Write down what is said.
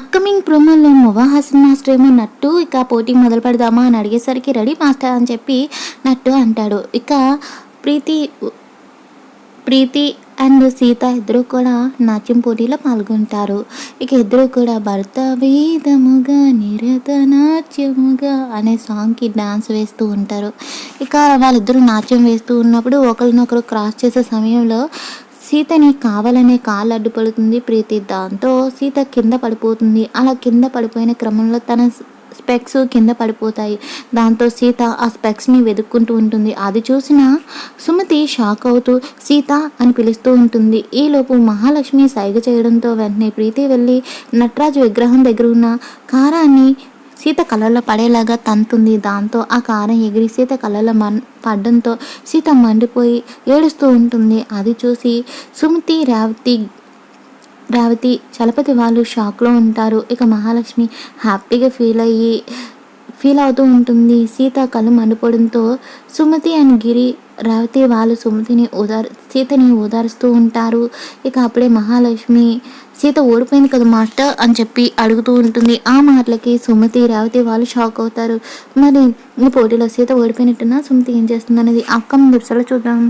Upcoming ప్రోమోలో మొవాహాసన్ master ఏమో నట్టు ఇక పోటీ మొదలు పెడదామా అని అడిగేసరికి రెడీ మాస్టర్ అని చెప్పి నట్టు అంటాడు. ఇక ప్రీతి ప్రీతి అండ్ సీత ఇద్దరు కూడా నాట్యం పోటీలో పాల్గొంటారు. ఇక ఇద్దరు కూడా భర్త వేదముగా నిరత నాట్యముగా అనే సాంగ్కి డాన్స్ వేస్తూ ఉంటారు. ఇక వాళ్ళిద్దరూ నాట్యం వేస్తూ ఉన్నప్పుడు ఒకరినొకరు క్రాస్ చేసే సమయంలో సీతని కావాలనే కాళ్ళు అడ్డుపడుతుంది ప్రీతి. దాంతో సీత కింద పడిపోతుంది. అలా కింద పడిపోయిన క్రమంలో తన స్పెక్స్ కింద పడిపోతాయి. దాంతో సీత ఆ స్పెక్స్ని వెతుక్కుంటూ ఉంటుంది. అది చూసిన సుమతి షాక్ అవుతూ సీత అని పిలుస్తూ ఉంటుంది. ఈలోపు మహాలక్ష్మి సైగ చేయడంతో వెంటనే ప్రీతి వెళ్ళి నటరాజు విగ్రహం దగ్గర ఉన్న కారాన్ని సీత కళ్ళలో పడేలాగా తంతుంది. దాంతో ఆ కారం ఎగిరి సీత కళ్ళలో మన్ పడడంతో సీత మండిపోయి ఏడుస్తూ ఉంటుంది. అది చూసి సుమతి రేవతి రేవతి చలపతి వాళ్ళు షాక్లో ఉంటారు. ఇక మహాలక్ష్మి హ్యాపీగా ఫీల్ అయ్యి ఫీల్ అవుతూ ఉంటుంది. సీత కళ్ళు మండిపోవడంతో సుమతి అండ్ గిరి రావతి వాళ్ళు సుమతిని ఓదార్ సీతని ఓదారుస్తూ ఉంటారు. ఇక అప్పుడే మహాలక్ష్మి సీత ఓడిపోయింది కదా మాస్టర్ అని చెప్పి అడుగుతూ ఉంటుంది. ఆ మాటలకి సుమతి రేవతి వాళ్ళు షాక్ అవుతారు. మరి ఈ పోటీలో సీత ఓడిపోయినట్టున్నా సుమతి ఏం చేస్తుంది అనేది అక్కమ్మ చూద్దాం.